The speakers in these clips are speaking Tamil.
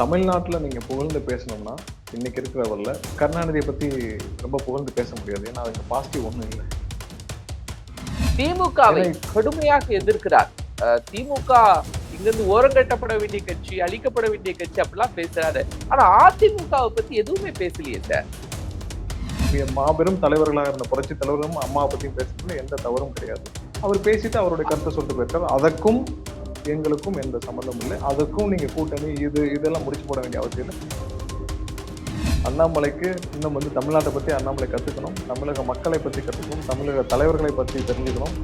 தமிழ்நாட்டில் நீங்கள் புகழ்ந்து பேசணும்னா இன்னைக்கு இருக்கிறவரில் கருணாநிதியை பற்றி ரொம்ப புகழ்ந்து பேச முடியாது. ஏன்னா அதுக்கு பாசிட்டிவ் ஒன்றும் இல்லை. திமுகவை கடுமையாக எதிர்க்கிறார். திமுக இங்கிருந்து ஓரங்கட்டப்பட வேண்டிய கட்சி அழிக்கப்பட வேண்டிய கட்சி அப்படிலாம் பேசுறாரு. ஆனா அதிமுகவை பத்தி எதுவுமே பேசலையே சார். மாபெரும் தலைவர்களாக இருந்த புரட்சி தலைவரும் அம்மாவை பற்றியும் பேசுறதுல எந்த தவறும் கிடையாது. அவர் பேசிட்டு அவருடைய கருத்தை சொல்லிட்டு போயிருக்காரு. அதற்கும் எங்களுக்கும் எந்த சம்மந்தமும் இல்லை. அதுக்கும் நீங்கள் கூட்டணி இது இதெல்லாம் முடிச்சு போட வேண்டிய அவசியம் இல்லை. அண்ணாமலைக்கு இன்னும் வந்து தமிழ்நாட்டை பற்றி அண்ணாமலை கற்றுக்கணும் தமிழக மக்களை பற்றி கற்றுக்கணும் தமிழக தலைவர்களை பற்றி தெரிஞ்சுக்கணும்.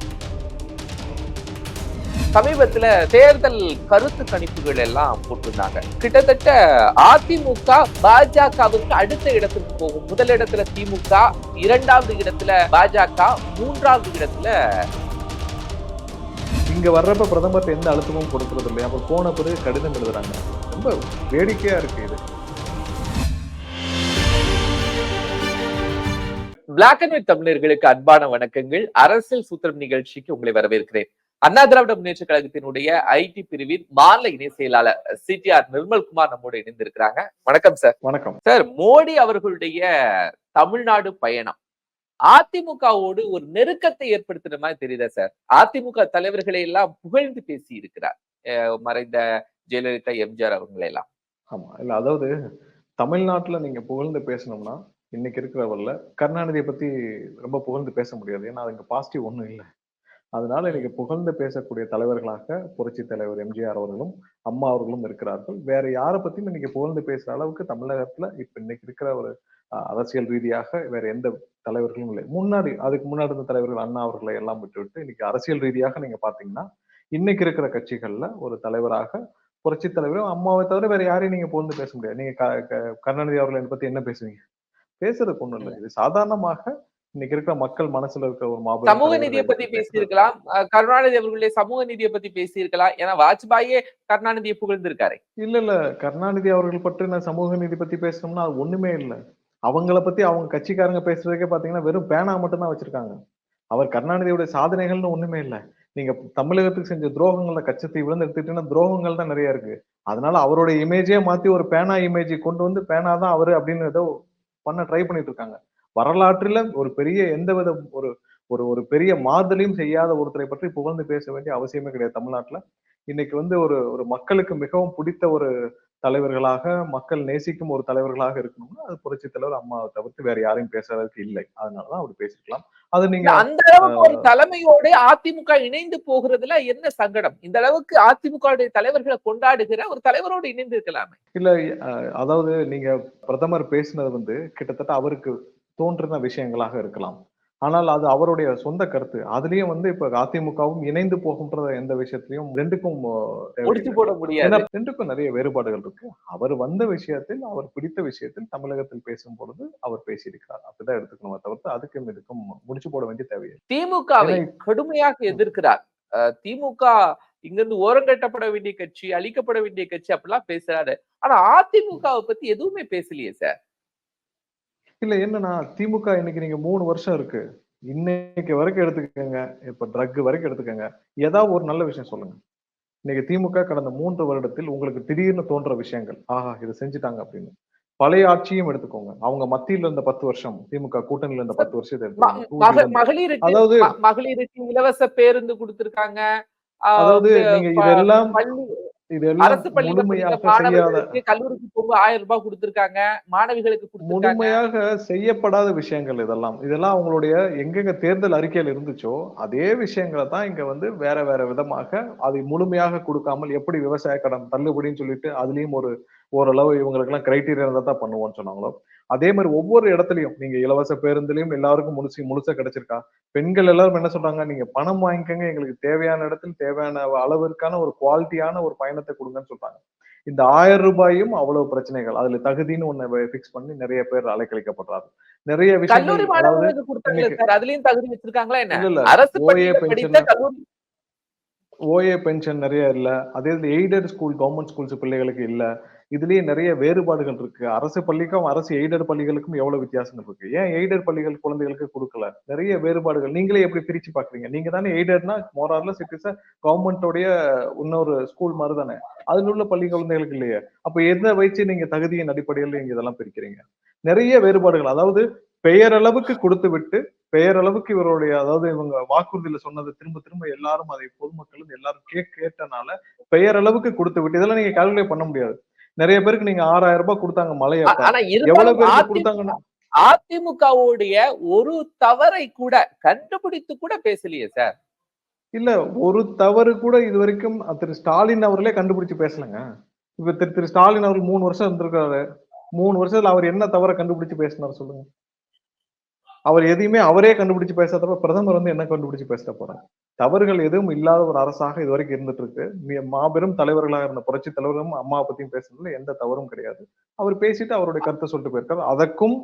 சமீபத்துல தேர்தல் கருத்து கணிப்புகள் எல்லாம் போட்டிருந்தாங்க. கிட்டத்தட்ட அதிமுக பாஜகவுக்கு அடுத்த இடத்துக்கு போகும். முதல் இடத்துல திமுக இரண்டாவது இடத்துல பாஜக மூன்றாவது இடத்துல இங்க வர்றப்ப பிரதமர் எந்த அழுத்தமும் கொடுக்கறது இல்லை அப்புறம் போன பிறகு கடிதம் எழுதுறாங்க. ரொம்ப வேடிக்கையா இருக்கு இது. பிளாக் அண்ட் ஒயிட் தமிழர்களுக்கு அன்பான வணக்கங்கள். அரசியல் சூத்திரம் நிகழ்ச்சிக்கு உங்களை வரவேற்கிறேன். அண்ணா திராவிட முன்னேற்ற கழகத்தினுடைய ஐடி பிரிவின் மாநில இணை செயலாளர் சிடிஆர் நிர்மல்குமார் நம்மோடு இணைந்திருக்கிறாங்க. வணக்கம் சார் வணக்கம். சார் மோடி அவர்களுடைய தமிழ்நாடு பயணம். அதிமுகவோடு ஒரு நெருக்கத்தை ஏற்படுத்துற மாதிரி தெரியுதா சார்? அதிமுக தலைவர்களை எல்லாம் புகழ்ந்து பேசி இருக்கிறார் அஹ் மறைந்த ஜெயலலிதா எம்ஜிஆர் அவங்களை எல்லாம். ஆமா இல்ல அதாவது தமிழ்நாட்டுல நீங்க புகழ்ந்து பேசணும்னா இன்னைக்கு இருக்கிறவரில் கருணாநிதியை பத்தி ரொம்ப புகழ்ந்து பேச முடியாது. ஏன்னா அதுக்கு பாசிட்டிவ் ஒன்றும் இல்லை. அதனால இன்னைக்கு புகழ்ந்து பேசக்கூடிய தலைவர்களாக புரட்சி தலைவர் எம்ஜிஆர் அவர்களும் அம்மா அவர்களும் இருக்கிறார்கள். வேற யாரை பத்தியும் இன்னைக்கு புகழ்ந்து பேசுற அளவுக்கு தமிழகத்துல இப்ப இன்னைக்கு இருக்கிற ஒரு அரசியல் ரீதியாக வேற எந்த தலைவர்களும் இல்லை. முன்னாடி அதுக்கு முன்னாடி இருந்த தலைவர்கள் அண்ணா அவர்களை எல்லாம் விட்டுவிட்டு இன்னைக்கு அரசியல் ரீதியாக நீங்க பாத்தீங்கன்னா இன்னைக்கு இருக்கிற கட்சிகள்ல ஒரு தலைவராக புரட்சி தலைவரும் அம்மாவை தவிர வேற யாரையும் நீங்க புகழ்ந்து பேச முடியாது. நீங்க கருணாநிதி அவர்களை பத்தி என்ன பேசுவீங்க? பேசுறதுக்கு ஒண்ணும் இல்லை. இது சாதாரணமாக இன்னைக்கு இருக்கிற மக்கள் மனசுல இருக்கிற ஒரு மாபெரும் சமூக நீதியை பத்தி. பேசியிருக்கலாம். கருணாநிதி அவர்களுடைய சமூக நீதியை பத்தி பேசியிருக்கலாம். ஏன்னா வாஜ்பாயே கருணாநிதியை புகழ்ந்திருக்காரு. இல்ல இல்ல. கருணாநிதி அவர்கள் பற்றின சமூக நீதி பத்தி பேசணும்னா அது ஒண்ணுமே இல்ல. அவங்கள பத்தி அவங்க கட்சிக்காரங்க பேசுறதுக்கே பாத்தீங்கன்னா வெறும் பேனா மட்டும் தான் வச்சிருக்காங்க. அவர் கருணாநிதியுடைய சாதனைகள்னு ஒண்ணுமே இல்லை. நீங்க தமிழகத்துக்கு செஞ்ச துரோகங்கள்ல கச்சத்தை விழுந்து எடுத்துக்கிட்டீங்கன்னா துரோகங்கள் தான் நிறைய இருக்கு. அதனால அவருடைய இமேஜே மாத்தி ஒரு பேனா இமேஜ் கொண்டு வந்து பேனா தான் அவரு அப்படின்னு ஏதோ பண்ண ட்ரை பண்ணிட்டு இருக்காங்க. வரலாற்றில் ஒரு பெரிய எந்த வித ஒரு ஒரு ஒரு பெரிய மாறுதலையும் செய்யாத ஒருத்தரை பற்றி புகழ்ந்து பேச வேண்டிய அவசியமே கிடையாது தமிழ்நாட்டுல. இன்னைக்கு வந்து ஒரு ஒரு மக்களுக்கு மிகவும் பிடித்த ஒரு தலைவர்களாக மக்கள் நேசிக்கும் ஒரு தலைவர்களாக இருக்கணும்னா அது புரட்சி தலைவர் அம்மாவை தவிர்த்து வேற யாரையும் பேசுறதுக்கு இல்லை. அதனாலதான் அப்படி பேசிருக்கலாம். அது நீங்க அந்த அளவுக்கு ஒரு தலைமையோட அதிமுக இணைந்து போகிறதுல என்ன சங்கடம்? இந்த அளவுக்கு அதிமுக தலைவர்களை கொண்டாடுகிற ஒரு தலைவரோடு இணைந்து இருக்கலாமே இல்ல அதாவது நீங்க பிரதமர் பேசினது வந்து கிட்டத்தட்ட அவருக்கு தோன்றின விஷயங்களாக இருக்கலாம். ஆனால் அது அவருடைய சொந்த கருத்து. அதுலயும் வந்து இப்ப அதிமுகவும் இணைந்து போகின்ற எந்த விஷயத்திலையும் ரெண்டுக்கும் இல்லை. போட முடியாது. ரெண்டுக்கும் நிறைய வேறுபாடுகள் இருக்கு. அவர் வந்த விஷயத்தில் அவர் பிடித்த விஷயத்தில் தமிழகத்தில் பேசும் பொழுது அவர் பேசியிருக்கிறார். அப்படிதான் எடுத்துக்கணுமே தவிர்த்து அதுக்கும் இதுக்கும் முடிச்சு போட வேண்டிய தேவையில்லை. திமுகவை கடுமையாக எதிர்க்கிறார். அஹ் திமுக இங்கிருந்து ஓரங்கட்டப்பட வேண்டிய கட்சி அழிக்கப்பட வேண்டிய கட்சி அப்படிலாம் பேசுறாரு. ஆனா அதிமுகவை பத்தி எதுவுமே பேசலையே சார். இல்ல என்னன்னா திமுக இன்னைக்கு நீங்க மூணு வருஷம் இருக்கு. இன்னைக்கு வரைக்கும் எடுத்துக்கோங்க. இப்ப ட்ரக் வரைக்கும் எடுத்துக்கோங்க. ஏதாவது ஒரு நல்ல விஷயம் சொல்லுங்க. இன்னைக்கு திமுக கடந்த மூன்று வருடத்தில் உங்களுக்கு திடீர்னு தோன்ற விஷயங்கள். ஆஹா இதை செஞ்சுட்டாங்க அப்படின்னு. பழைய ஆட்சியும் எடுத்துக்கோங்க. அவங்க மத்தியில இருந்த பத்து வருஷம் திமுக கூட்டணியில இருந்த பத்து வருஷத்தை மகளிருக்கு அதாவது மகளிருக்கு இலவச பேருந்து கொடுத்திருக்காங்க. அதாவது நீங்க இதெல்லாம் அரசு மாணவர்களுக்கு கல்லூரிக்கு போக ஆயிரம் ரூபாய் கொடுத்திருக்காங்க மாணவிகளுக்கு முழுமையாக செய்யப்படாத விஷயங்கள் இதெல்லாம். இதெல்லாம் அவங்களுடைய எங்கெங்க தேர்தல் அறிக்கையில் இருந்துச்சோ அதே விஷயங்களை தான் இங்க வந்து வேற வேற விதமாக அதை முழுமையாக கொடுக்காமல் எப்படி விவசாய கடன் தள்ளுபடின்னு சொல்லிட்டு அதுலயும் ஒரு ஓரளவு இவங்களுக்கு எல்லாம் கிரைட்டீரியா இருந்தா தான் பண்ணுவோம்னு சொன்னாங்களோ. அதே மாதிரி ஒவ்வொரு இடத்துலயும் நீங்க இலவச பேருந்துலயும் எல்லாருக்கும் முழுசு முழுசா கிடைச்சிருக்கா? பெண்கள் எல்லாரும் என்ன சொல்றாங்க? நீங்க பணம் வாங்கிக்கங்க எங்களுக்கு தேவையான இடத்தில் தேவையான அளவிற்கான ஒரு குவாலிட்டியான ஒரு பயணத்தை கொடுங்கன்னு சொல்றாங்க. இந்த ஆயிரம் ரூபாயும் அவ்வளவு பிரச்சனைகள். அதுல தகுதின்னு ஒண்ணு பிக்ஸ் பண்ணி நிறைய பேர் அலைக்கழிக்கப்படுறாரு நிறைய கல்லூரி ஓஏ பென்ஷன் நிறைய இல்ல. அதே எய்டட் ஸ்கூல் கவர்மெண்ட் ஸ்கூல்ஸ் பிள்ளைகளுக்கு இல்ல. இதுலயே நிறைய வேறுபாடுகள் இருக்கு. அரசு பள்ளிக்கும் அரசு எய்டட் பள்ளிகளுக்கும் எவ்வளவு வித்தியாசங்கள் இருக்கு? ஏன் எய்டட் பள்ளிகள் குழந்தைகளுக்கு கொடுக்கல? நிறைய வேறுபாடுகள். நீங்களே எப்படி பிரிச்சு பாக்குறீங்க நீங்க தானே எய்டட்னா மோரார்ல சிட்டிஸ் கவர்மெண்டோடைய இன்னொரு ஸ்கூல் மாதிரி தானே. அதுல உள்ள பள்ளி குழந்தைகளுக்கு இல்லையே. அப்ப எதை வச்சு நீங்க தகுதியின் அடிப்படையில் நீங்க இதெல்லாம் பிரிக்கிறீங்க? நிறைய வேறுபாடுகள். அதாவது பெயரளவுக்கு கொடுத்து விட்டு பெயரளவுக்கு இவருடைய அதாவது இவங்க வாக்குறுதியில சொன்னதை திரும்ப திரும்ப எல்லாரும் அதை பொதுமக்களும் எல்லாரும் கேட்க கேட்டனால பெயரளவுக்கு கொடுத்து விட்டு இதெல்லாம் நீங்க கால்குலேட் பண்ண முடியாது. நிறைய பேருக்கு நீங்க ஆறாயிரம் ரூபாய் கொடுத்தாங்க ஆனா எவ்வளவு பேருக்கு கொடுத்தாங்கன்னா? அதிமுகவுடைய ஒரு தவறை கூட கண்டுபிடித்து கூட பேசலையே சார். இல்ல ஒரு தவறு கூட இது வரைக்கும் திரு ஸ்டாலின் அவர்களே கண்டுபிடிச்சு பேசலங்க. இப்ப திரு திரு ஸ்டாலின் அவர்கள் மூணு வருஷம் இருந்திருக்காரு. மூணு வருஷத்துல அவர் என்ன தவற கண்டுபிடிச்சு பேசினார் சொல்லுங்க. அவர் எதையுமே அவரே கண்டுபிடிச்சு பேசாதப்ப பிரதமர் வந்து என்ன கண்டுபிடிச்சு பேச போறாங்க தவறுகள் எதுவும் இல்லாத ஒரு அரசாக இது வரைக்கும் இருந்துட்டு இருக்கு மாபெரும் தலைவர்களாக இருந்த புரட்சி தலைவரும் அம்மா பத்தியும் பேசுறதுல எந்த தவறும் கிடையாது. அவர் பேசிட்டு அவருடைய கருத்தை சொல்லிட்டு போயிருக்காரு. அதற்கும்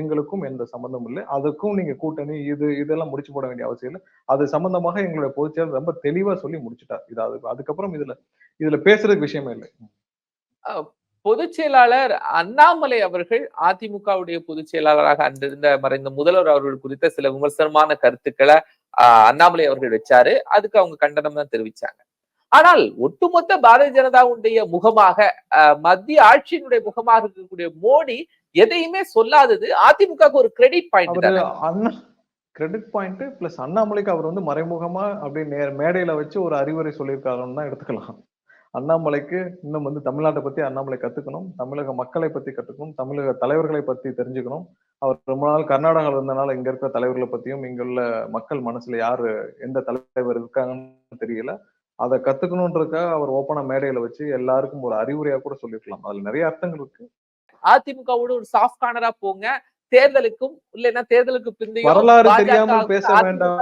எங்களுக்கும் எந்த சம்பந்தமும் இல்லை. அதுக்கும் நீங்க கூட்டணி இது இதெல்லாம் முடிச்சு போட வேண்டிய அவசியம் இல்லை. அது சம்பந்தமாக எங்களுடைய பொதுச்செயலர் ரொம்ப தெளிவா சொல்லி முடிச்சுட்டார். இது அது அதுக்கப்புறம் இதுல இதுல பேசுறதுக்கு விஷயமே இல்லை. பொதுச் செயலாளர் அண்ணாமலை அவர்கள் அதிமுகவுடைய பொதுச் செயலாளராக அன்றிருந்த மறைந்த முதல்வர் அவர்கள் குறித்த சில விமர்சனமான கருத்துக்களை அண்ணாமலை அவர்கள் வச்சாரு. அதுக்கு அவங்க கண்டனம் தான் தெரிவிச்சாங்க. ஆனால் ஒட்டுமொத்த பாரதிய ஜனதாவுடைய முகமாக மத்திய ஆட்சியினுடைய முகமாக இருக்கக்கூடிய மோடி எதையுமே சொல்லாதது அதிமுகவுக்கு ஒரு credit point credit point plus அண்ணாமலைக்கு அவர் வந்து மறைமுகமா அப்படியே நே மேடையில வச்சு ஒரு அறிவுரை சொல்லியிருக்காருன்னு தான் எடுத்துக்கலாம். அண்ணாமலைக்கு இன்னும் வந்து தமிழ்நாட்டை பத்தி அண்ணாமலை கத்துக்கணும். தமிழக மக்களை பத்தி கத்துக்கணும். தமிழக தலைவர்களை பத்தி தெரிஞ்சுக்கணும். அவர் ரொம்ப நாள் கர்நாடகாவில் இருந்தனால இங்க இருக்கிற தலைவர்களை பத்தியும் இங்க உள்ள மக்கள் மனசுல யாரு எந்த தலைவர் இருக்காங்கன்னு தெரியல. அதை கத்துக்கணுன்றதுக்காக அவர் ஓப்பனா மேடையில வச்சு எல்லாருக்கும் ஒரு அறிவுரையா கூட சொல்லிருக்கலாம் அதுல நிறைய அர்த்தங்கள் இருக்கு. அதிமுகவோட ஒரு சாஃப்ட் கார்னரா போங்க. தேர்தலுக்கும் இல்லைன்னா தேர்தலுக்கு பிந்தையும் வரலாறு பாஜக தெரியாமல் பேச வேண்டாம்.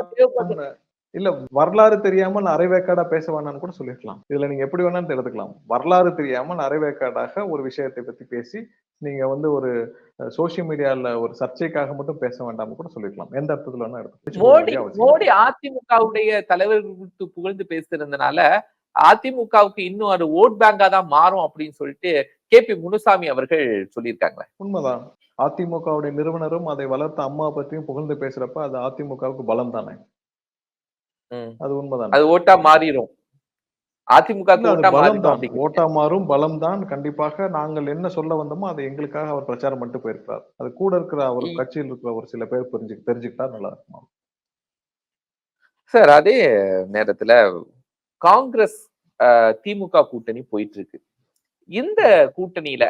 இல்ல வரலாறு தெரியாமல் அரைவேக்காடா பேச வேணாம்னு கூட சொல்லிருக்கலாம் இதுல நீங்க எப்படி வேணாலும் எடுத்துக்கலாம். வரலாறு தெரியாமல் அரைவேக்காடாக ஒரு விஷயத்தை பத்தி பேசி நீங்க வந்து ஒரு சோசியல் மீடியால ஒரு சர்ச்சைக்காக மட்டும் பேச வேண்டாம்னு கூட சொல்லிருக்கலாம் எந்த அர்த்தத்துல வேணா எடுத்துக்கலாம் மோடி அதிமுகவுடைய தலைவர்கள் குறித்து புகழ்ந்து பேசுறதுனால அதிமுகவுக்கு இன்னும் அது ஓட் பேங்கா தான் மாறும் அப்படின்னு சொல்லிட்டு கே பி முனுசாமி அவர்கள் சொல்லியிருக்காங்க. உண்மைதான். அதிமுகவுடைய நிறுவனரும் அதை வளர்த்த அம்மா பத்தியும் புகழ்ந்து பேசுறப்ப அது அதிமுகவுக்கு பலம் தானே அது உண்மைதான். அது ஓட்டா மாறிடும் அதிமுக ஓட்டா மாறும் பலம் தான் கண்டிப்பாக நாங்கள் என்ன சொல்ல வந்தோமோ அதை எங்களுக்காக அவர் பிரச்சாரம் பண்ணிட்டு போயிருக்கிறார். அது கூட இருக்கிற அவர் கட்சியில் இருக்கிற ஒரு சில பேர் புரிஞ்சு தெரிஞ்சுக்கிட்டா நல்லா இருக்கும்? சார் அதே நேரத்துல காங்கிரஸ் திமுக கூட்டணி போயிட்டு இருக்கு இந்த கூட்டணியில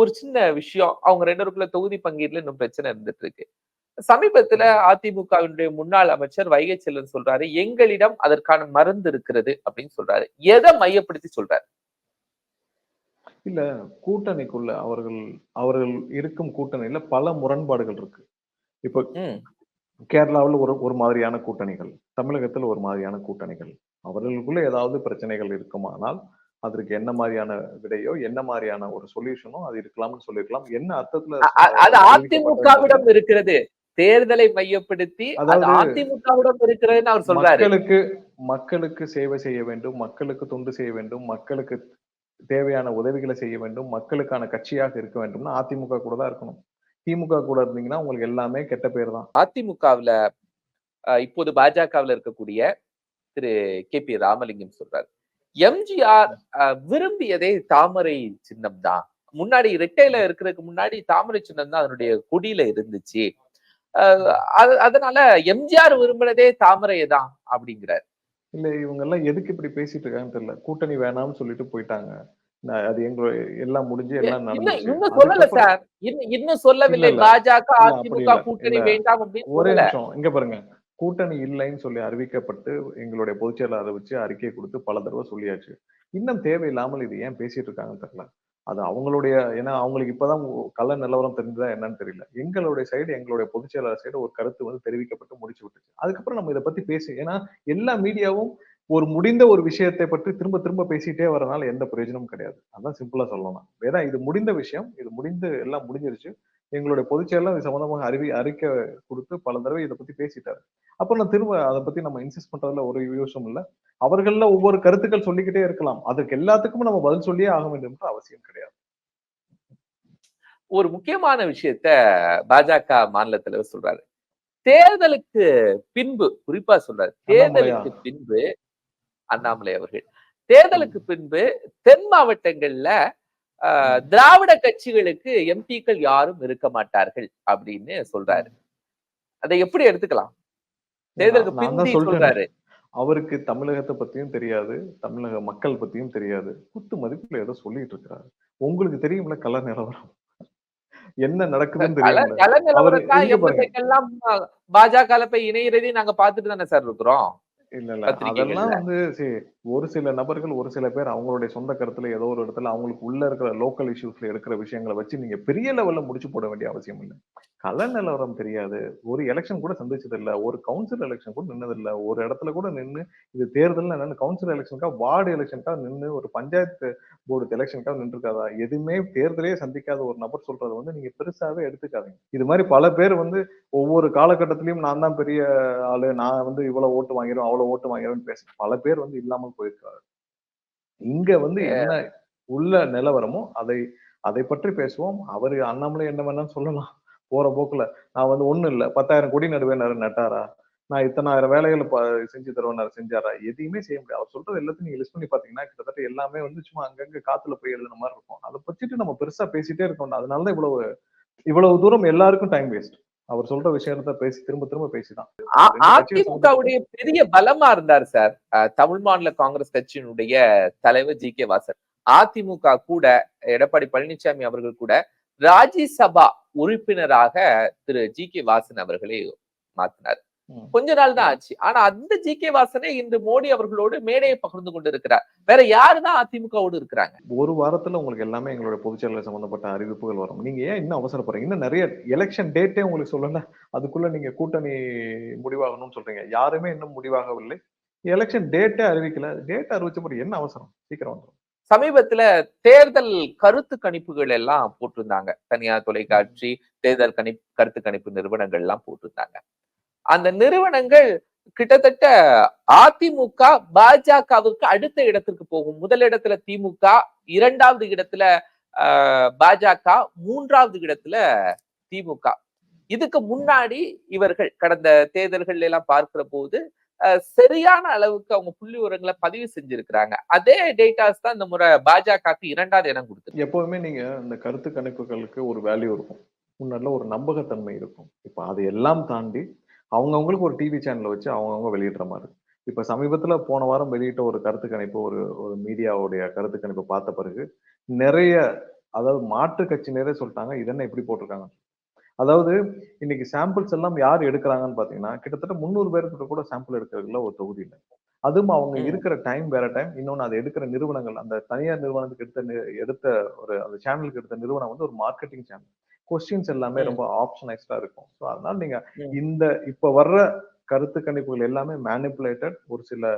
ஒரு சின்ன விஷயம் அவங்க ரெண்டு பேருக்குள்ள தொகுதி பங்கீடுல இன்னும் பிரச்சனை இருந்துட்டு இருக்கு சமீபத்துல அதிமுகவினுடைய முன்னாள் அமைச்சர் வைகை செல்வன் சொல்றாரு எங்களிடம் அதற்கான மருந்து இருக்கிறது அப்படின்னு சொல்றாரு. எதை மையப்படுத்தி சொல்றாரு? இல்ல கூட்டணிக்குள்ள அவர்கள் அவர்கள் இருக்கும் கூட்டணியில பல முரண்பாடுகள் இருக்கு. இப்ப கேரளாவில் ஒரு ஒரு மாதிரியான கூட்டணிகள் தமிழகத்தில் ஒரு மாதிரியான கூட்டணிகள். அவர்களுக்குள்ள ஏதாவது பிரச்சனைகள் இருக்குமானால் அதற்கு என்ன மாதிரியான விடையோ என்ன மாதிரியான ஒரு சொல்யூஷனோ அது இருக்கலாம்னு சொல்லிருக்கலாம் என்ன அர்த்தத்துல அது அதிமுகவிடம் இருக்கிறது. தேர்தலை மையப்படுத்தி அது அதாவது அதிமுகவிடம் இருக்கிறதுன்னு அவர் சொல்றாரு. மக்களுக்கு மக்களுக்கு சேவை செய்ய வேண்டும் மக்களுக்கு தொண்டு செய்ய வேண்டும் மக்களுக்கு தேவையான உதவிகளை செய்ய வேண்டும் மக்களுக்கான கட்சியாக இருக்க வேண்டும்னா அதிமுக கூட தான் இருக்கணும். திமுக கூட இருந்தீங்கன்னா உங்களுக்கு எல்லாமே கெட்ட பேர் தான். அதிமுகவுல இப்போது பாஜகவுல இருக்கக்கூடிய திரு கே பி ராமலிங்கம் சொல்றாரு. எம்ஜிஆர் விரும்பியதே தாமரை சின்னம் தான் முன்னாடி ரெட்டையில இருக்கிறதுக்கு முன்னாடி தாமரை சின்னம் தான் அதனுடைய கொடியில இருந்துச்சு. அது- அதனால எம்ஜிஆர் விரும்பினதே தாமரை தான் அப்படிங்கிறார். இல்ல இவங்க எல்லாம் எதுக்கு இப்படி பேசிட்டு இருக்காங்கன்னு தெரியல. கூட்டணி வேணாம்னு சொல்லிட்டு போயிட்டாங்க. அது எங்களோட எல்லாம் முடிஞ்சு எல்லாம் இன்னும் சொல்லல சார். இன்னும் சொல்லவில்லை. பாஜக அதிமுக. கூட்டணி. வேண்டாம் அப்படின்னு ஒரே நிமிஷம். இங்க பாருங்க. கூட்டணி இல்லைன்னு சொல்லி அறிவிக்கப்பட்டு எங்களுடைய பொதுச் செயலாளரை வச்சு அறிக்கை கொடுத்து பல தடவை சொல்லியாச்சு. இன்னும் தேவையில்லாமல் இது ஏன் பேசிட்டு இருக்காங்கன்னு தெரியல. அது அவங்களுடைய ஏன்னா அவங்களுக்கு இப்பதான் கள்ள நிலவரம் தெரிஞ்சதா என்னன்னு தெரியல. எங்களுடைய சைடு எங்களுடைய பொதுச் செயலாளர் சைடு ஒரு கருத்து வந்து தெரிவிக்கப்பட்டு முடிச்சு விட்டுச்சு. அதுக்கப்புறம் நம்ம இதை பத்தி பேசி ஏன்னா எல்லா மீடியாவும் ஒரு முடிந்த ஒரு விஷயத்தை பற்றி திரும்ப திரும்ப பேசிட்டே வரனால எந்த பிரயோஜனமும் கிடையாது. அதான் சிம்பிளா சொல்லணும் ஏன்னா இது முடிந்த விஷயம் இது முடிந்து எல்லாம் முடிஞ்சிருச்சு. எங்களுடைய பொதுச் செயலர் இது சம்பந்தமாக அறிவி அறிக்கை கொடுத்து பல தடவை இதை பத்தி பேசிட்டாரு. அப்ப நான் திரும்ப அதை பத்தி நம்ம இன்சிஸ்ட் பண்றதுல ஒரு யூஸும் இல்ல. அவர்கள்ல ஒவ்வொரு கருத்துக்கள் சொல்லிக்கிட்டே இருக்கலாம். அதுக்கு எல்லாத்துக்கும் நம்ம பதில் சொல்லியே ஆக வேண்டும் என்று அவசியம் கிடையாது. ஒரு முக்கியமான விஷயத்த பாஜக மாநில தலைவர் சொல்றாரு. தேர்தலுக்கு பின்பு குறிப்பா சொல்றாரு. தேர்தலுக்கு பின்பு அண்ணாமலை அவர்கள். தேர்தலுக்கு பின்பு தென் மாவட்டங்கள்ல திராவிட கட்சிகளுக்கு எம்பிக்கள் யாரும் இருக்க மாட்டார்கள் அப்படின்னு சொல்றாரு. அதை எப்படி எடுத்துக்கலாம்? தேர்தலுக்கு பிந்தி. சொல்றாரு. அவருக்கு தமிழகத்தை பத்தியும் தெரியாது தமிழக மக்கள் பத்தியும் தெரியாது. குத்து மதிப்புல ஏதோ சொல்லிட்டு இருக்கிறாரு. உங்களுக்கு தெரியும்ல கல நிலவரம்? என்ன நடக்குதுன்னு. எல்லாம் பாஜக போய் இணையறதையும் நாங்க பாத்துட்டு தானே சார் இருக்கிறோம்? இல்ல இல்ல. அதெல்லாம் வந்து சரி ஒரு சில நபர்கள் ஒரு சில பேர் அவங்களுடைய சொந்த கருத்துல ஏதோ ஒரு இடத்துல அவங்களுக்கு உள்ள இருக்கிற லோக்கல் இஷ்யூஸ்ல இருக்கிற விஷயங்களை வச்சு நீங்க பெரிய லெவல்ல முடிச்சு போட வேண்டிய அவசியம் இல்லை. கள நிலவரம் தெரியாது. ஒரு எலெக்ஷன் கூட சந்திச்சது இல்ல ஒரு கவுன்சில் எலெக்ஷன் கூட நின்னது இல்ல ஒரு இடத்துல கூட நின்று இது தேர்தல் என்னன்னு கவுன்சில் எலெக்ஷனுக்கா வார்டு எலெக்ஷனுக்காக நின்று ஒரு பஞ்சாயத்து போர்டு எலெக்ஷனுக்காக நின்றுருக்காதா? எதுவுமே தேர்தலே சந்திக்காத ஒரு நபர் சொல்றதை வந்து நீங்க பெருசாவே எடுத்துக்காதீங்க. இது மாதிரி பல பேர் வந்து ஒவ்வொரு காலகட்டத்திலயும் நான் தான் பெரிய ஆளு. நான் வந்து இவ்வளவு ஓட்டு வாங்கிறோம் அவ்வளவு ஓட்டு வாங்கிடும் பேச பல பேர் வந்து இல்லாமல் போயிருக்காரு. இங்க வந்து என்ன உள்ள நிலவரமோ அதை அதை பற்றி பேசுவோம். அவரு அண்ணாமலை என்ன வேணாலும் சொல்லலாம். போற போக்குல. நான் வந்து ஒண்ணும் இல்ல. பத்தாயிரம் கோடி நடுவேனாரு நட்டாரா? நான் இத்தனாயிரம் வேலைகளை செஞ்சு தருவேனாரு செஞ்சாரா? எதையுமே செய்ய முடியாது. அவர் சொல்றது எல்லாத்தையும் நீங்க லிஸ்ட் பண்ணி பாத்தீங்கன்னா கிட்டத்தட்ட எல்லாமே வந்து சும்மா அங்கங்க காத்துல போய் எழுதுன மாதிரி இருக்கும். அதை பற்றிட்டு நம்ம பெருசா பேசிட்டே இருக்கோம் அதனாலதான் இவ்வளவு இவ்வளவு தூரம் எல்லாருக்கும் டைம் வேஸ்ட் அவர் சொல்ற விஷயத்த பேசி திரும்ப திரும்ப பேசிதான். அதிமுகவுடைய பெரிய பலமா இருந்தார் சார். தமிழ் மாநில காங்கிரஸ் கட்சியினுடைய தலைவர் ஜி. கே. வாசன். அதிமுக கூட எடப்பாடி பழனிசாமி அவர்கள் கூட ராஜ்யசபா உறுப்பினராக திரு ஜி. கே. வாசன் அவர்களை மாத்தினார். கொஞ்ச நாள் தான் ஆச்சு. ஆனா அந்த ஜி கே வாசனே இன்று மோடி அவர்களோடு மேடையை பகிர்ந்து கொண்டிருக்கிறார். வேற யாருதான் அதிமுகவோடு இருக்கிறாங்க? ஒரு வாரத்துல உங்களுக்கு எல்லாமே எங்களுடைய பொதுச்செயலர் சம்பந்தப்பட்ட அறிவிப்புகள் வரும். நீங்க ஏன் இன்னும் அவசரப்படுறீங்க இன்னும் நிறைய எலெக்ஷன் டேட்டே உங்களுக்கு சொல்லல. அதுக்குள்ள நீங்க கூட்டணி முடிவாகணும்னு சொல்றீங்க. யாருமே இன்னும் முடிவாகவில்லை. எலெக்ஷன் டேட்டே அறிவிக்கல. டேட் அறிவிச்ச பிறகு என்ன அவசரம்? சீக்கிரம் வந்துடும் சமீபத்துல தேர்தல் கருத்து கணிப்புகள் எல்லாம் போட்டிருந்தாங்க. தனியார் தொலைக்காட்சி தேர்தல் கணி கருத்து கணிப்பு நிறுவனங்கள் எல்லாம் போட்டிருந்தாங்க. அந்த நிறுவனங்கள் கிட்டத்தட்ட அதிமுக பாஜகவுக்கு அடுத்த இடத்திற்கு போகும். முதல் இடத்துல திமுக இரண்டாவது இடத்துல ஆஹ், பாஜக மூன்றாவது இடத்துல திமுக. இதுக்கு முன்னாடி இவர்கள் கடந்த தேர்தல்கள் எல்லாம் பார்க்கிற போது சரியான அளவுக்கு அவங்க புள்ளி உரங்களை பதிவு செஞ்சிருக்கிறாங்க. அதே டேட்டாஸ் தான் இந்த முறை பாஜகவுக்கு இரண்டாவது இடம் கொடுத்து. எப்பவுமே நீங்க இந்த கருத்து கணிப்புகளுக்கு ஒரு வேல்யூ இருக்கும். முன்னாடில ஒரு நம்பகத்தன்மை இருக்கும். இப்ப அதையெல்லாம் தாண்டி அவங்கவுங்களுக்கு ஒரு டிவி சேனலை வச்சு அவங்கவுங்க வெளியிடுற மாதிரி. இப்ப சமீபத்துல போன வாரம் வெளியிட்ட ஒரு கருத்து கணிப்பு ஒரு ஒரு மீடியாவுடைய கருத்து கணிப்பு பார்த்த பிறகு நிறைய அதாவது மாற்று கட்சியினரே சொல்லிட்டாங்க இதென்ன இப்படி போட்டிருக்காங்க அதாவது இன்னைக்கு சாம்பிள்ஸ் எல்லாம் யார் எடுக்கிறாங்கன்னு பாத்தீங்கன்னா கிட்டத்தட்ட முந்நூறு பேருக்கு கூட சாம்பிள் எடுக்கிறதுல ஒரு தொகுதி இல்லை அதுவும் அவங்க. இருக்கிற டைம் வேற டைம் இன்னொன்னு அதை எடுக்கிற நிறுவனங்கள் அந்த தனியார் நிறுவனத்துக்கு எடுத்த எடுத்த ஒரு அந்த சேனலுக்கு எடுத்த நிறுவனம் வந்து ஒரு மார்க்கெட்டிங் சேனல் கொஸ்டின்ஸ் எல்லாமே. ரொம்ப ஆப்ஷனைஸ்டா இருக்கும். ஸோ அதனால நீங்க. இந்த இப்ப வர்ற கருத்து கணிப்புகள் எல்லாமே மேனிப்புலேட்டட் ஒரு சில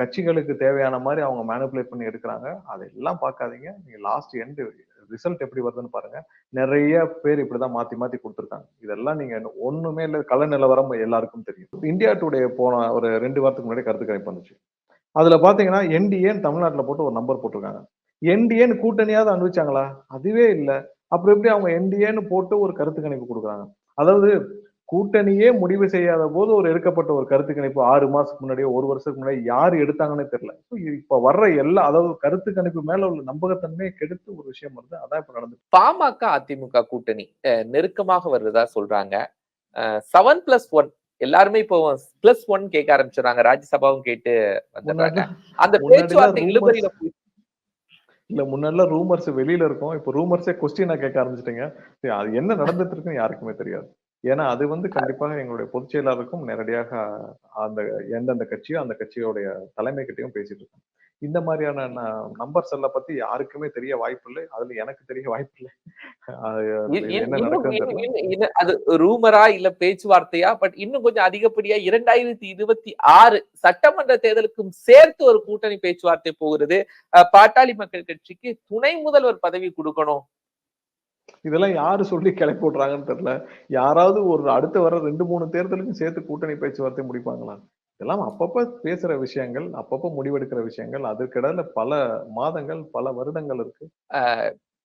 கட்சிகளுக்கு தேவையான மாதிரி அவங்க மேனிப்புலேட் பண்ணி எடுக்கிறாங்க. அதெல்லாம் பார்க்காதீங்க. நீங்க லாஸ்ட் எண்ட் ரிசல்ட் எப்படி வருதுன்னு பாருங்க. நிறைய பேர் இப்படிதான் மாத்தி மாத்தி கொடுத்துருக்காங்க. இதெல்லாம் நீங்க ஒண்ணுமே இல்ல கள நிலவரம் எல்லாருக்கும் தெரியும். இந்தியா டுடே போன ஒரு ரெண்டு வாரத்துக்கு முன்னாடி கருத்து கணிப்பு வந்துச்சு. அதுல பாத்தீங்கன்னா என்டிஏன்னு தமிழ்நாட்டுல போட்டு ஒரு நம்பர் போட்டிருக்காங்க. என்டிஏன்னு கூட்டணியாவது அனுபவிச்சாங்களா? அதுவே இல்ல. அப்புறம் எப்படி அவங்க என்டிஏன்னு போட்டு ஒரு கருத்து கணிப்பு கொடுக்குறாங்க? அதாவது கூட்டணியே முடிவு செய்யாத போது ஒரு எடுக்கப்பட்ட ஒரு கருத்து கணிப்பு ஆறு மாசத்துக்கு முன்னாடியோ ஒரு வருஷத்துக்கு முன்னாடி யாரு எடுத்தாங்கன்னே தெரியல. இப்ப வர்ற எல்லா அதாவது கருத்து கணிப்பு மேல உள்ள நம்பகத்தன்மையை கெடுத்து ஒரு விஷயம் வருது. அதான் இப்ப நடந்து பாமக அதிமுக கூட்டணி நெருக்கமாக வருவதா சொல்றாங்க. செவன் பிளஸ் ஒன் எல்லாருமே இப்போ பிளஸ் ஒன் கேட்க ஆரம்பிச்சிடறாங்க. ராஜ்யசபாவும் கேட்டு வந்துடுறாங்க. அந்த பேச்சுவார்த்தை இழுபறியில போய் இல்ல முன்னாடிலாம் ரூமர்ஸ் வெளியில இருக்கும். இப்ப ரூமர்ஸே கொஸ்டினா கேட்க ஆரம்பிச்சிட்டீங்க. அது என்ன நடந்துட்டு இருக்குன்னு யாருக்குமே தெரியாது. ஏன்னா அது வந்து கண்டிப்பாக எங்களுடைய பொதுச் செயலாளருக்கும் நேரடியாக அந்த எந்தெந்த கட்சியோ அந்த கட்சியோடைய தலைமை கிட்டையும் பேசிட்டு இருக்கோம். இந்த மாதிரியான நம்பர்ஸ் எல்லாம் பத்தி யாருக்குமே தெரிய வாய்ப்பு இல்லை அதுல எனக்கு தெரிய வாய்ப்பு இல்லை அது ரூமரா இல்ல பேச்சுவார்த்தையா பட் இன்னும் கொஞ்சம் அதிகப்படியா இரண்டாயிரத்தி இருபத்தி ஆறு சட்டமன்ற தேர்தலுக்கும் சேர்த்து ஒரு கூட்டணி பேச்சுவார்த்தை போகிறது. பாட்டாளி மக்கள் கட்சிக்கு துணை முதல்வர் பதவி கொடுக்கணும். இதெல்லாம் யாரு சொல்லி கிளப்பி விடுறாங்கன்னு தெரியல. யாராவது ஒரு அடுத்து வர ரெண்டு மூணு தேர்தலுக்கும் சேர்த்து கூட்டணி பேச்சுவார்த்தை முடிப்பாங்களா இதெல்லாம் அப்பப்ப பேசுற விஷயங்கள் அப்பப்ப முடிவெடுக்கிற விஷயங்கள் அதுக்கிடையில பல மாதங்கள் பல வருடங்கள் இருக்கு.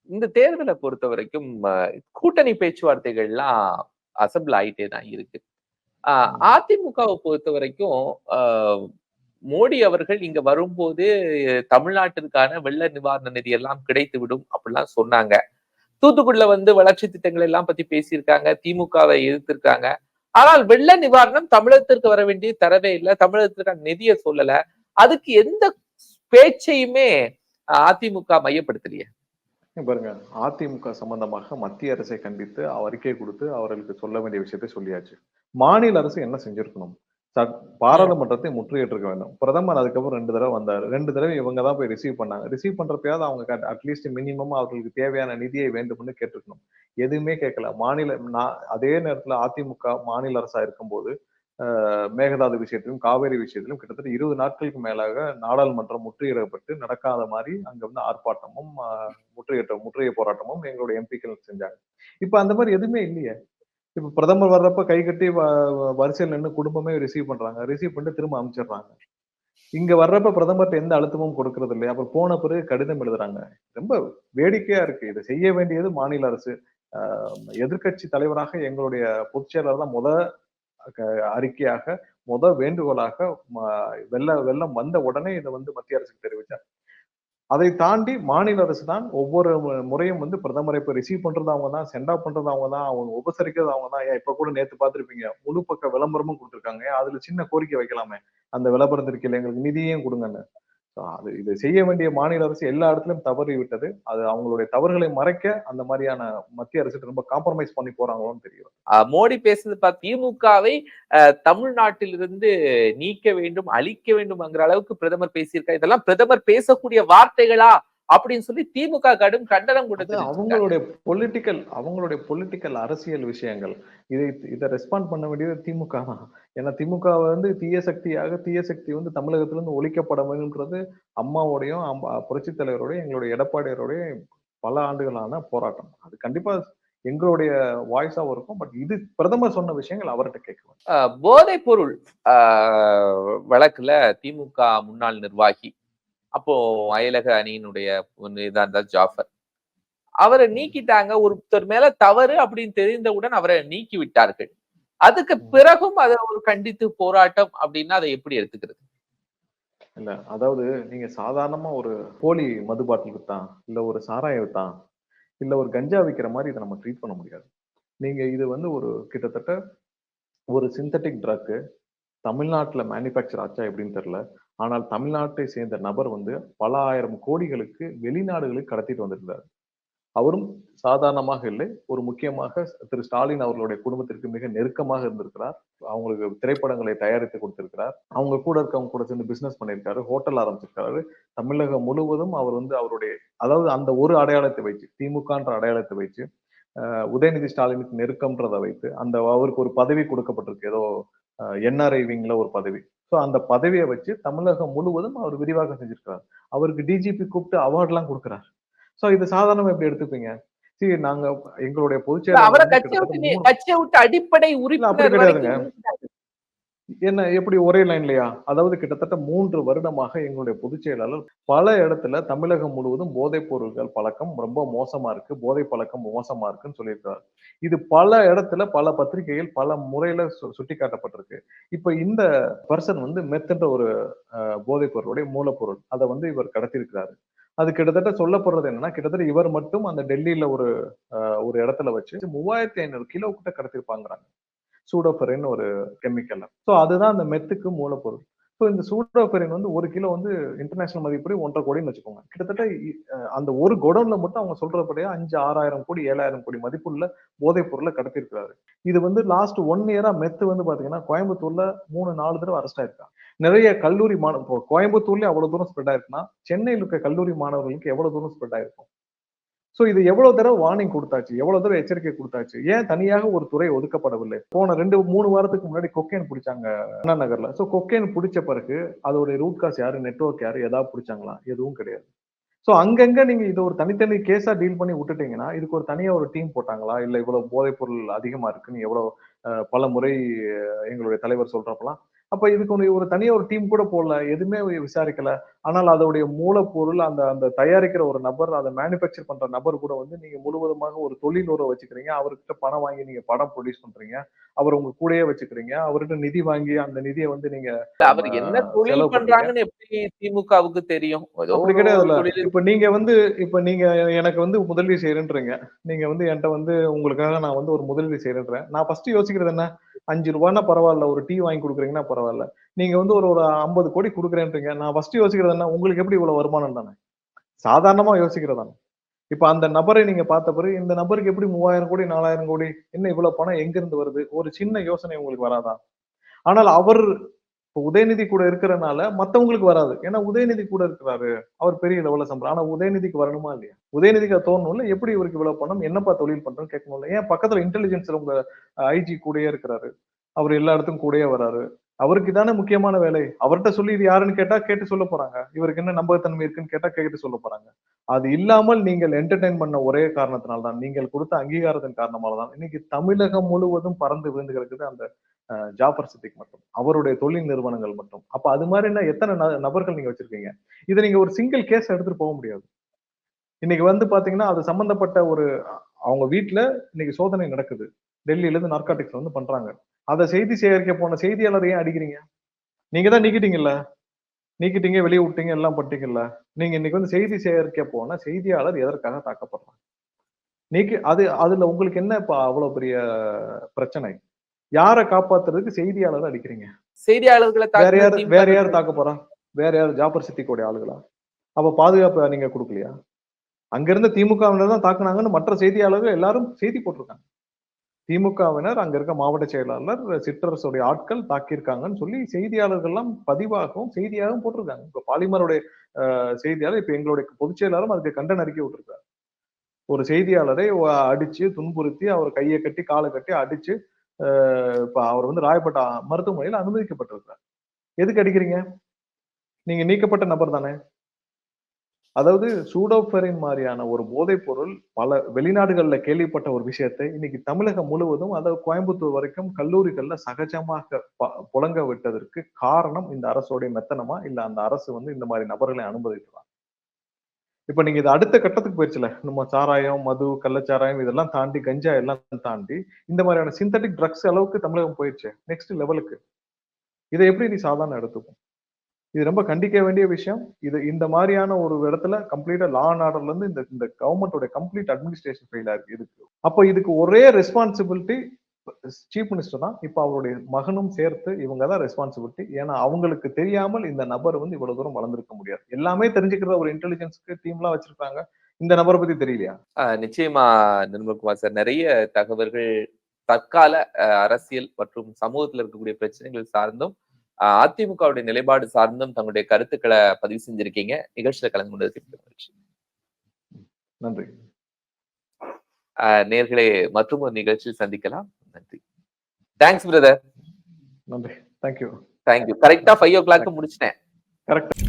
இந்த தேர்தலை பொறுத்த வரைக்கும் கூட்டணி பேச்சுவார்த்தைகள்லாம் அசம்பிள் ஆயிட்டே தான் இருக்கு. அதிமுகவை பொறுத்த வரைக்கும் மோடி அவர்கள் இங்க வரும்போது தமிழ்நாட்டிற்கான வெள்ள நிவாரண நிதி எல்லாம் கிடைத்து விடும் அப்படிலாம் சொன்னாங்க. தூத்துக்குடியில வந்து வளர்ச்சி திட்டங்கள் எல்லாம் பத்தி பேசியிருக்காங்க திமுகவை எதிர்த்திருக்காங்க. ஆனால் வெள்ள நிவாரணம் தமிழகத்திற்கு வர வேண்டிய தரவே இல்லை. தமிழகத்திற்கான நிதியை சொல்லல. அதுக்கு எந்த பேச்சையுமே அஹ், அதிமுக மையப்படுத்தலையே. பாருங்க. அதிமுக சம்பந்தமாக மத்திய அரசை கண்டித்து அறிக்கை கொடுத்து அவர்களுக்கு சொல்ல வேண்டிய விஷயத்தை சொல்லியாச்சு. மாநில அரசு என்ன செஞ்சிருக்கணும்? பாராளுமன்றத்தை முற்றுகையிட்டிருக்க வேண்டும். பிரதமர் அதுக்கப்புறம் ரெண்டு தடவை வந்தார். ரெண்டு தடவை இவங்க தான் போய் ரிசீவ் பண்ணாங்க. ரிசீவ் பண்றப்பயாவது அவங்க அட்லீஸ்ட் மினிமம் அவர்களுக்கு தேவையான நிதியை வேண்டும்னு கேட்டிருக்கணும். எதுவுமே கேட்கல. மாநில நான் அதே நேரத்துல அதிமுக மாநில அரசா இருக்கும்போது ஆஹ், மேகதாது விஷயத்திலும் காவேரி விஷயத்திலும் கிட்டத்தட்ட இருபது நாட்களுக்கு மேலாக நாடாளுமன்றம் முற்றுகையிடப்பட்டு நடக்காத மாதிரி அங்க வந்து ஆர்ப்பாட்டமும் முற்றுகையிட்ட முற்றுகை போராட்டமும் எங்களுடைய எம்பிக்கள் செஞ்சாங்க. இப்ப அந்த மாதிரி எதுவுமே இல்லையே. இப்ப பிரதமர் வர்றப்ப கை கட்டி வ- வரிசையில் நின்று குடும்பமே ரிசீவ் பண்றாங்க. ரிசீவ் பண்ணிட்டு திரும்ப அமைச்சிடுறாங்க. இங்க வர்றப்ப பிரதமர்கிட்ட எந்த அழுத்தமும் கொடுக்கறது இல்லையா? அப்புறம் போன பிறகு கடிதம் எழுதுறாங்க. ரொம்ப வேடிக்கையா இருக்கு. இதை செய்ய வேண்டியது மாநில அரசு. எதிர்கட்சி தலைவராக எங்களுடைய பொதுச்செயலாளர் தான் முத அறிக்கையாக முத வேண்டுகோளாக ம- வெள்ள வெள்ளம் வந்த உடனே இதை வந்து மத்திய அரசுக்கு தெரிவிச்சார். அதை தாண்டி மாநில அரசு தான் ஒவ்வொரு முறையும் வந்து பிரதமரை இப்போ ரிசீவ் பண்றது அவங்க தான் சென்டா பண்றது அவங்க தான் அவங்க உபசரிக்கிறது அவங்க தான். ஏன் இப்ப கூட நேத்து பார்த்திருப்பீங்க முழு பக்க விளம்பரமும் கொடுத்துருக்காங்க. அதுல சின்ன கோரிக்கை வைக்கலாமே. அந்த விளம்பரம் இருக்கீல்லை எங்களுக்கு நிதியையும் கொடுங்கன்னு. அது இது செய்ய வேண்டிய மாநில அரசு எல்லா இடத்துலயும் தவறி விட்டது. அது அவங்களுடைய தவறுகளை மறைக்க அந்த மாதிரியான மத்திய அரசு ரொம்ப காம்ப்ரமைஸ் பண்ணி போறாங்களோன்னு தெரியும் மோடி பேசுறது பார்த்து திமுகவை தமிழ்நாட்டிலிருந்து நீக்க வேண்டும் அழிக்க வேண்டும்ங்கிற அளவுக்கு பிரதமர் பேசியிருக்காரு இதெல்லாம் பிரதமர் பேசக்கூடிய வார்த்தைகளா? அப்படின்னு சொல்லி திமுக கடும் கண்டனம் கொடுத்து அவங்களுடைய பொலிட்டிக்கல் அவங்களுடைய பொலிட்டிக்கல் அரசியல் விஷயங்கள். இதை இதை ரெஸ்பாண்ட் பண்ண வேண்டியது திமுக தான். ஏன்னா திமுக வந்து தீய சக்தியாக தீய சக்தி வந்து தமிழகத்திலிருந்து ஒழிக்கப்பட வேண்டும்ன்றது அம்மாவோடையும் அம்மா புரட்சி தலைவரோடையும் எங்களுடைய எடப்பாடியாரோடைய பல ஆண்டுகளான போராட்டம். அது கண்டிப்பா எங்களுடைய வாய்ஸாவும் இருக்கும். பட் இது பிரதமர் சொன்ன விஷயங்கள் அவர்கிட்ட கேட்கணும் போதைப் பொருள் வழக்குல திமுக முன்னாள் நிர்வாகி அப்போ அயலக அணியினுடைய இதா இருந்தா ஜாஃபர். அவரை நீக்கிட்டாங்க. ஒருத்தர் மேல தவறு அப்படின்னு தெரிந்தவுடன் அவரை நீக்கி விட்டார்கள். அதுக்கு பிறகும் அதை ஒரு கண்டித்து போராட்டம் அப்படின்னா அதை எப்படி எடுத்துக்கிறது? இல்ல அதாவது நீங்க சாதாரணமா ஒரு போலி மது பாட்டில் வித்தான் இல்ல ஒரு சாராயம் வித்தான் இல்ல ஒரு கஞ்சா விக்கிற மாதிரி இதை நம்ம ட்ரீட் பண்ண முடியாது. நீங்க இது வந்து ஒரு கிட்டத்தட்ட ஒரு சிந்தட்டிக் ட்ரக்கு தமிழ்நாட்டுல மேனுஃபேக்சர் ஆச்சா எப்படின்னு தெரியல. ஆனால் தமிழ்நாட்டை சேர்ந்த நபர் வந்து பல ஆயிரம் கோடிகளுக்கு வெளிநாடுகளுக்கு கடத்திட்டு வந்திருந்தார். அவரும் சாதாரணமாக இல்லை ஒரு முக்கியமாக திரு ஸ்டாலின் அவர்களுடைய குடும்பத்திற்கு மிக நெருக்கமாக இருந்திருக்கிறார். அவங்களுக்கு திரைப்படங்களை தயாரித்து கொடுத்திருக்கிறார். அவங்க கூட இருக்கவங்க கூட சேர்ந்து பிசினஸ் பண்ணியிருக்காரு ஹோட்டல் ஆரம்பிச்சிருக்காரு. தமிழகம் முழுவதும் அவர் வந்து அவருடைய அதாவது அந்த ஒரு அடையாளத்தை வைச்சு திமுகன்ற அடையாளத்தை வைச்சு உதயநிதி ஸ்டாலினுக்கு நெருக்கம்ன்றதை வைத்து அந்த அவருக்கு ஒரு பதவி கொடுக்கப்பட்டிருக்கு. ஏதோ என்ஆர்ஐ விங்ல ஒரு பதவி. ஸோ அந்த பதவியை வச்சு தமிழகம் முழுவதும் அவர் விரிவாக்கம் செஞ்சிருக்கிறார். அவருக்கு டிஜிபி கூப்பிட்டு அவார்ட்லாம் கொடுக்குறார். ஸோ இது சாதாரணமா எப்படி எடுத்துப்பீங்க? சரி நாங்க எங்களுடைய பொதுச் இல்ல, அவரை செயலாளர் வந்து கட்சியை விட்டு அடிப்படை அப்படி உறுப்பினர் கிடையாதுங்க. வரைக்கும் நீக்கிட்டாங்க. என்ன எப்படி ஒரே லைன்லயா அதாவது கிட்டத்தட்ட மூன்று வருடமாக எங்களுடைய பொதுச் செயலாளர் பல இடத்துல தமிழகம் முழுவதும் போதைப் பொருட்கள் பழக்கம் ரொம்ப மோசமா இருக்கு போதை பழக்கம் மோசமா இருக்குன்னு சொல்லியிருக்காரு. இது பல இடத்துல பல பத்திரிகைகள் பல முறையில சு- சுட்டிக்காட்டப்பட்டிருக்கு. இப்ப இந்த பர்சன் வந்து மெத்துன்ற ஒரு அஹ், போதைப் பொருளுடைய மூலப்பொருள். அதை வந்து இவர் கடத்தியிருக்கிறாரு. அது கிட்டத்தட்ட சொல்லப்படுறது என்னன்னா கிட்டத்தட்ட இவர் மட்டும் அந்த டெல்லியில ஒரு அஹ், ஒரு இடத்துல வச்சு மூவாயிரத்தி ஐநூறு கிலோ கிட்ட கடத்திருப்பாங்கிறாங்க சூடோஃபரின் ஒரு கெமிக்கல் ஸோ அதுதான் அந்த மெத்துக்கு மூலப்பொருள். ஸோ இந்த சூடோஃபரின் வந்து ஒரு கிலோ வந்து இன்டர்நேஷனல் மதிப்படி ஒன்றரை கோடின்னு வச்சுக்கோங்க. கிட்டத்தட்ட அந்த ஒரு குடோன்ல மட்டும் அவங்க சொல்றபடியே அஞ்சு ஆறாயிரம் கோடி ஏழாயிரம் கோடி மதிப்புள்ள போதைப் பொருளை கடத்திருக்கிறாரு இது வந்து லாஸ்ட் ஒன் இயரா மெத்து வந்து பாத்தீங்கன்னா கோயம்புத்தூர்ல மூணு நாலு தடவை அரெஸ்ட் ஆயிருக்காங்க. நிறைய கல்லூரி மாணவ கோயம்புத்தூர்லயே கோயம்புத்தூர்ல அவ்வளவு தூரம் ஸ்ப்ரெட் ஆயிருக்குன்னா சென்னையில் இருக்க கல்லூரி மாணவர்களுக்கு எவ்வளவு தூரம் ஸ்ப்ரெட் ஆயிருக்கும்? ஸோ இது எவ்வளவு தடவை வார்னிங் கொடுத்தாச்சு? எவ்வளவு தடவை எச்சரிக்கை கொடுத்தாச்சு? ஏன் தனியாக ஒரு துறை ஒதுக்கப்படவில்லை? போன ரெண்டு மூணு வாரத்துக்கு முன்னாடி கொக்கேன் பிடிச்சாங்க அண்ணா நகர்ல. ஸோ கொக்கேன் பிடிச்ச பிறகு அதோட ரூட் காஸ் யாரு நெட்வொர்க் யாரு ஏதாவது பிடிச்சாங்களா? எதுவும் கிடையாது. ஸோ அங்கங்க நீங்க இது ஒரு தனித்தனி கேஸா டீல் பண்ணி விட்டுட்டீங்கன்னா இதுக்கு ஒரு தனியா ஒரு டீம் போட்டாங்களா? இல்ல இவ்வளவு போதைப் பொருள் அதிகமா இருக்குன்னு எவ்வளவு பல முறை எங்களுடைய தலைவர் சொல்றப்பலாம் அப்ப இதுக்கு ஒரு- ஒரு தனியா ஒரு டீம் கூட போடல எதுவுமே விசாரிக்கல. ஆனால் அதோடைய மூலப்பொருள் அந்த அந்த தயாரிக்கிற ஒரு நபர் அதை மேனுஃபேக்சர் பண்ற நபர் கூட வந்து நீங்க முழுவதுமாக ஒரு தொழில் உறவு வச்சுக்கிறீங்க. அவர்கிட்ட பணம் வாங்கி நீங்க படம் ப்ரொடியூஸ் பண்றீங்க. அவர் உங்க கூடயே வச்சுக்கிறீங்க. அவர்கிட்ட நிதி வாங்கி அந்த நிதியை வந்து நீங்க அவர் என்ன தொழில். பண்றாங்கன்னு எப்படி திமுகவுக்கு தெரியும்? தொழில் இப்ப நீங்க வந்து இப்ப நீங்க எனக்கு வந்து முதலீடு செய்யறேன்றீங்க நீங்க வந்து என்கிட்ட வந்து உங்களுக்காக நான் வந்து ஒரு முதலீடு செய்யறேன்றேன் நான் ஃபர்ஸ்ட் யோசிக்கிறது என்ன? அஞ்சு ரூபான்னா பரவாயில்ல. ஒரு டீ வாங்கி கொடுக்குறீங்கன்னா பரவாயில்ல. நீங்க வந்து ஒரு ஒரு ஐம்பது கோடி கொடுக்குறேன்றீங்க. நான் ஃபர்ஸ்ட் யோசிக்கிறது என்ன? உங்களுக்கு எப்படி இவ்வளவு வருமானம் தானே? சாதாரணமா யோசிக்கிறதானே இப்ப அந்த நபரை நீங்க பார்த்த பிறகு இந்த நபருக்கு எப்படி மூவாயிரம் கோடி நாலாயிரம் கோடி என்ன இவ்வளவு பணம் எங்க இருந்து வருது? ஒரு சின்ன யோசனை உங்களுக்கு வராதா? ஆனால் அவர் இப்ப உதயநிதி கூட இருக்கிறனால மத்தவங்களுக்கு வராது. ஏன்னா உதயநிதி கூட இருக்கிறாரு. அவர் பெரிய லெவல்ல சம்பளம். ஆனா உதயநிதிக்கு வரணுமா இல்லையா? உதயநிதிக்கு அது எப்படி இவருக்கு இவ்வளவு பணம்? என்னப்பா தொழில் பண்றோம்னு கேட்கணும்ல. ஏன் பக்கத்துல இன்டெலிஜென்ஸ்ல உங்க ஐஜி கூடயே இருக்கிறாரு. அவர் எல்லா இடத்துக்கும் கூடயே வராரு. அவருக்கு தானே முக்கியமான வேலை. அவர்கிட்ட சொல்லி இது யாருன்னு கேட்டா கேட்டு சொல்ல போறாங்க. இவருக்கு என்ன நம்பகத்தன்மை இருக்குன்னு கேட்டா கேட்டு சொல்ல போறாங்க. அது இல்லாமல் நீங்கள் என்டர்டைன் பண்ண ஒரே காரணத்தினால்தான் நீங்கள் கொடுத்த அங்கீகாரத்தின் காரணமால தான் இன்னைக்கு தமிழகம் முழுவதும் பறந்து விழுந்து கிடக்குது அந்த ஜாஃபர் சித்திக் மட்டும். அவருடைய தொழில் நிறுவனங்கள் மட்டும். அப்ப அது மாதிரினா எத்தனை ந- நபர்கள் நீங்க வச்சிருக்கீங்க? இதை நீங்க ஒரு சிங்கிள் கேஸ் எடுத்துட்டு போக முடியாது. இன்னைக்கு வந்து பாத்தீங்கன்னா அது சம்பந்தப்பட்ட ஒரு அவங்க வீட்டுல இன்னைக்கு சோதனை நடக்குது. டெல்லியில இருந்து நார்காட்டிக்ஸ் வந்து பண்றாங்க. அதை செய்தி சேகரிக்க போன செய்தியாளர் ஏன் அடிக்கிறீங்க? நீங்க தான் நீக்கிட்டீங்கல்ல? நீக்கிட்டீங்க வெளியே விட்டீங்க எல்லாம் பண்ணிட்டீங்கல்ல? நீங்க இன்னைக்கு வந்து செய்தி சேகரிக்க போன செய்தியாளர் எதற்காக தாக்கப்படுறாங்க? நீக்கி அது அதுல உங்களுக்கு என்ன இப்ப அவ்வளவு பெரிய பிரச்சனை? யாரை காப்பாத்துறதுக்கு செய்தியாளர் அடிக்கிறீங்க? செய்தியாளர்களை வேற யார் வேற யார் தாக்க போறா? வேற யார்? ஜாபர் சித்திக்கோடைய ஆளுகளா? அப்ப பாதுகாப்பு நீங்க கொடுக்கலையா? அங்க இருந்த திமுகவினர் தான் தாக்குனாங்கன்னு மற்ற செய்தியாளர்கள் எல்லாரும் செய்தி போட்டிருக்காங்க. திமுகவினர் அங்க இருக்க மாவட்ட செயலாளர் சிற்றரசுடைய ஆட்கள் தாக்கியிருக்காங்கன்னு சொல்லி செய்தியாளர்கள் எல்லாம் பதிவாகவும் செய்தியாகவும் போட்டிருக்காங்க. இப்ப பாலிமருடைய செய்தியாளர் இப்ப எங்களுடைய பொதுச் செயலாளரும் அதுக்கு கண்டன அறிக்கை விட்டுருக்காரு. ஒரு செய்தியாளரை அடிச்சு துன்புறுத்தி அவர் கையை கட்டி காலை கட்டி அடிச்சு இப்ப அவர் வந்து ராயப்பட்ட மருத்துவமனையில் அனுமதிக்கப்பட்டிருக்கிறார். எதுக்கு அடிக்கிறீங்க? நீங்க நீக்கப்பட்ட நபர் தானே. அதாவது சூடோபெரின் மாதிரியான ஒரு போதைப் பொருள் பல வெளிநாடுகள்ல கேள்விப்பட்ட ஒரு விஷயத்தை இன்னைக்கு தமிழகம் முழுவதும் அதாவது கோயம்புத்தூர் வரைக்கும் கல்லூரிகள்ல சகஜமாக புழங்க விட்டதற்கு காரணம் இந்த அரசோடைய மெத்தனமா? இல்ல அந்த அரசு வந்து இந்த மாதிரி நபர்களை அனுமதிக்கலாம் இப்ப நீங்க இது அடுத்த கட்டத்துக்கு போயிடுச்சுல நம்ம சாராயம் மது கள்ளச்சாராயம் இதெல்லாம் தாண்டி கஞ்சா எல்லாம் தாண்டி இந்த மாதிரியான சிந்தட்டிக் ட்ரக்ஸ் அளவுக்கு தமிழகம் போயிடுச்சு நெக்ஸ்ட் லெவலுக்கு இதை எப்படி நீ சாதாரண எடுத்துக்கும்? இது ரொம்ப கண்டிக்க வேண்டிய விஷயம். இது இந்த மாதிரியான ஒரு இடத்துல கம்ப்ளீட்டா லா அண்ட் ஆர்டர்ல இருந்து இந்த இந்த கவர்மெண்டோட கம்ப்ளீட் அட்மினிஸ்ட்ரேஷன் ஃபெயில் ஆயிருக்கு இதுக்கு. அப்போ இதுக்கு ஒரே ரெஸ்பான்சிபிலிட்டி சீஃப் மினிஸ்டர் தான். இப்போ அவருடைய மகனும் சேர்த்து இவங்க தான் ரெஸ்பான்சிபிலிட்டி ஏன்னா அவங்களுக்கு தெரியாமல் இந்த நபர் வந்து இவ்வளவு தூரம் வளர்ந்துருக்க முடியாது. எல்லாமே தெரிஞ்சுக்கிற ஒரு இன்டெலிஜென்ஸ்க்கு டீம்லாம் வச்சிருக்காங்க இந்த நபரை பத்தி தெரியலையா? நிச்சயமா நிர்மல்குமார் சார். நிறைய தகவல்கள் தற்கால அரசியல் மற்றும் சமூகத்தில் இருக்கக்கூடிய பிரச்சனைகள் சார்ந்தும் அதிமுகவுடைய நிலைப்பாடு சார்ந்தும் தங்களுடைய கருத்துக்களை பதிவு செஞ்சிருக்கீங்க. நிகழ்ச்சியில கலந்து கொண்டதுக்கு மகிழ்ச்சி. நன்றி. நேர்களே மற்றும் ஒரு நிகழ்ச்சியில் சந்திக்கலாம். நன்றி. தேங்க்ஸ் பிரதர் நன்றி. தேங்க்யூ தேங்க்யூ கரெக்டா ஃபைவ் ஓ கிளாக் முடிச்சிட்டேன். கரெக்ட்